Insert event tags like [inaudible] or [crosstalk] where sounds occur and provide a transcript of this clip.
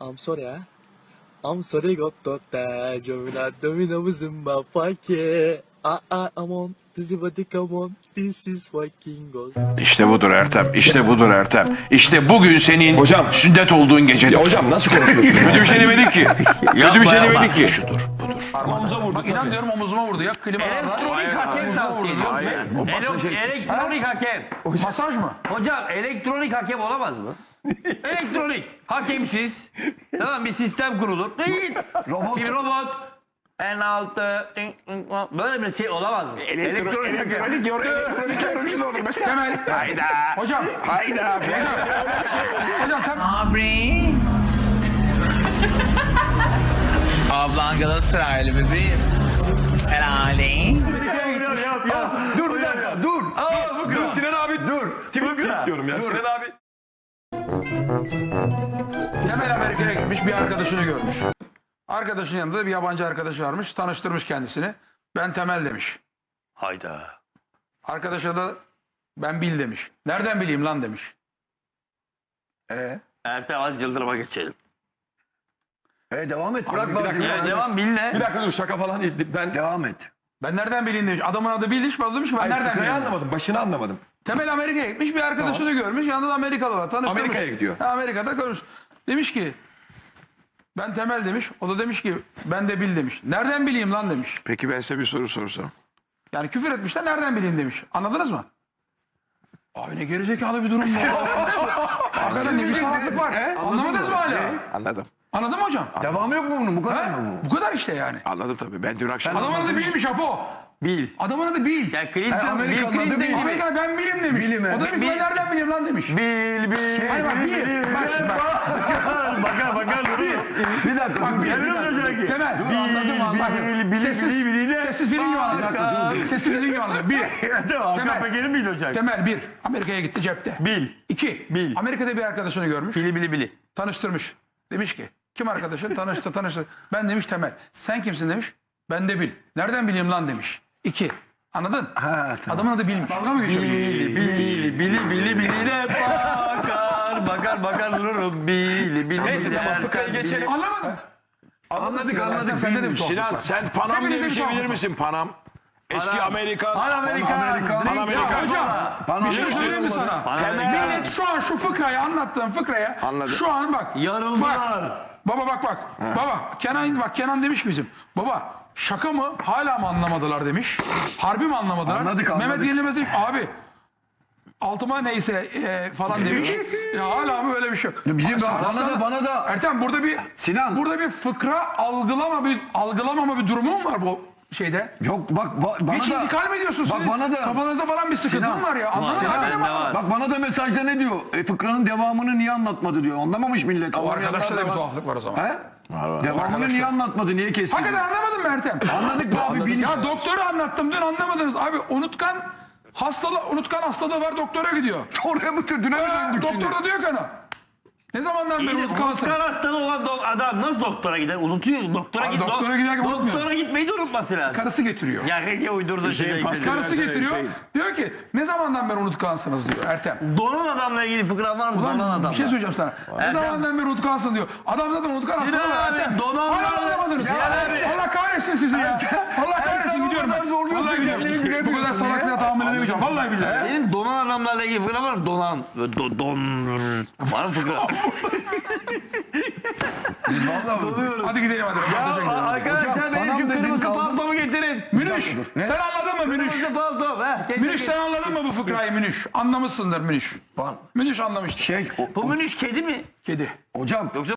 I'm sorry ha. I'm sorry got to the Jomina domino zumba fake. Ah ah I'm on. This is what they come on. This is fucking goes. İşte budur Ertem. İşte budur Ertem. İşte bugün senin Hocam. sünnet olduğun gecedir. Ya hocam nasıl konuşuyorsun? Kötü bir şey demedik ki. Kötü bir şey demedik ki. Şudur. Omuzuma vurdu. Bak inan diyorum omuzuma vurdu. Ya klimalardan. Elektronik hakem tavsiye ediyorum. Ele- Elektronik hakem. Masaj mı? Hocam elektronik hakem olamaz mı? [laughs] elektronik. Hakemsiz. Tamam bir sistem kurulur. Değil. Robot. Bir robot. En altı. Böyle bir şey olamaz mı? Elektronik hakem. Elektronik yorumcu da olur mesela. Temel. Hayda. Hocam. Hayda. Hocam tam. Abri. Ablan Galatasaraylı bebeğim. Herhalde. Dur bir dakika. Dur. Aa, bu dur. Sinan abi dur. Tweet diyorum ya. Sinan abi. Temel Amerika'ya gitmiş bir arkadaşını görmüş. Arkadaşının yanında da bir yabancı arkadaşı varmış. Tanıştırmış kendisini. Ben Temel demiş. Hayda. Arkadaşa da ben Bil demiş. Nereden bileyim lan demiş. Ertem az Yıldırım'a geçelim. E devam et. Bırak bir bazı. dakika. Ya devam Bil'le. Bir dakika dur şaka falan değil. Ben Devam et. ben nereden bileyim demiş. Adamın adı Bil demiş. Ben demiş ben nereden bileyim. anlamadım. Başını anlamadım. Temel Amerika'ya gitmiş bir arkadaşını görmüş. Yanında da Amerikalı var. Tanıştırmış. Amerika'ya gidiyor. Ha, Amerika'da görmüş. Demiş ki ben Temel demiş. O da demiş ki ben de Bil demiş. Nereden bileyim lan demiş. Peki ben size bir soru sorsam. Yani küfür etmişler nereden bileyim demiş. Anladınız mı? Abi ne gerizekalı bir durum bu. [laughs] Arkada ne bir salaklık var. Anlamadınız mı hala? Anladım. Anladın mı hocam? Devam yok mu bunun? Bu kadar Ha? mı bu? Bu kadar işte yani. Anladım tabii. Ben dün akşam... Adamın adı Bil'miş Apo. Bil. Adamın adı Bil. Ya Clinton, Bill Amerika'nın adı Clinton Bill. gibi. Amerika ben Bil'im demiş. Bil'im, o da demiş ben Bil. nereden bileyim lan demiş. Bil, bil. Hayır bak Bil. Bak şimdi bak. Bakar bakar duruyor. Bir dakika. Bak Bil. bir dakika. Temel. Dur, anladım, anladım. Bak, Sessiz, sessiz film gibi anlatıyor. Sessiz film gibi anlatıyor. Bir. [laughs] Hakan Temel. Peker'in Bil hocam. Temel bir. Amerika'ya gitti cepte. Bil. İki. Bil. Amerika'da bir arkadaşını görmüş. Bili bili bili. Tanıştırmış. Demiş ki kim arkadaşın? Tanıştı tanıştı. Ben demiş Temel. Sen kimsin demiş. Ben de Bil. Nereden bileyim lan demiş. İki. Anladın? Ha, tamam. Adamın adı Bilmiş. Dalga mı geçiyorsun? Bili bili bili bili biline bakar bakar bakar dururum bili bili Neyse bili. tamam fıkraya geçelim. Anlamadın. Anladık anladık. Sende de bir Sinan sen Panam diye bir şey bilir misin? Panam. Eski. Amerikan. Pan Amerikan. Pan Amerikan. Hocam bir şey Amerika. söyleyeyim mi sana? Amerika. Millet şu an şu fıkrayı anlattığım fıkraya Anladım. şu an bak. Yarıldılar. Bak, baba bak bak. Baba Kenan bak Kenan demiş bizim. Baba şaka mı hala mı anlamadılar demiş. Harbi mi anlamadılar? Anladık, anladık. Mehmet Yenilmez demiş abi altıma neyse e, falan demiş. [laughs] ya hala mı öyle bir şey yok. Bizim bana sana- da bana da Ertem burada bir Sinan. burada bir fıkra algılama bir algılamama bir durumun var bu şeyde. yok bak ba- bana Hiç da intikal mi ediyorsun Bak sizin? bana da- Kafanızda falan bir sıkıntı Sinan. mı var ya? Anladın mı? Sinan, ne anladın? var? Bak bana da mesajda ne diyor? E, fıkranın devamını niye anlatmadı diyor. Anlamamış millet. O arkadaşta da bir tuhaflık var o zaman. He? Devamını niye anlatmadı? Niye kesti? Hakikaten anlamadın mı Ertem? Anladık be abi. bil- Ya doktoru anlattım dün anlamadınız. Abi unutkan hastalığı, unutkan hastalığı var doktora gidiyor. Oraya mı düne mi döndük doktor da diyor ki ona. Ne zamandan beri unutkansın? Unutkan hastalığı olan do- adam nasıl doktora gider? Unutuyor. Doktora Abi git. doktora giderken unutmuyor. Doktora gitmeyi de unutması lazım. Karısı getiriyor. Ya hediye uydurdu şey. Karısı getiriyor. Hüseyin. Diyor ki ne zamandan beri unutkansınız diyor Ertem. Donan adamla ilgili fıkra var mı? Donan Ulan adamla. bir şey söyleyeceğim sana. Ne Ertem. zamandan beri unutkansın diyor. Adam zaten unutkan hastalığı Sinan var abi, Ertem. donan- Hala anlamadınız. Sinan abi. Allah kahretsin sizi ya. Allah kahretsin gidiyorum ben. Vallahi gidiyorum. Bu kadar salaklığa tahammül edemeyeceğim. Vallahi billahi. Senin donan adamlarla ilgili fıkra var mı? Donan. Do, don. Var mı fıkra? [laughs] Hadi gidelim hadi. Gidelim. Arkadaşlar benim şu kırmızı paltomu getirin. Münüş sen anladın mı Münüş? Kırmızı paltom. He. Getir, Münüş sen anladın mı bu fıkrayı Münüş? Anlamışsındır Münüş. Münüş anlamıştır. Şey, o- Bu Münüş kedi mi? Kedi. hocam Yoksa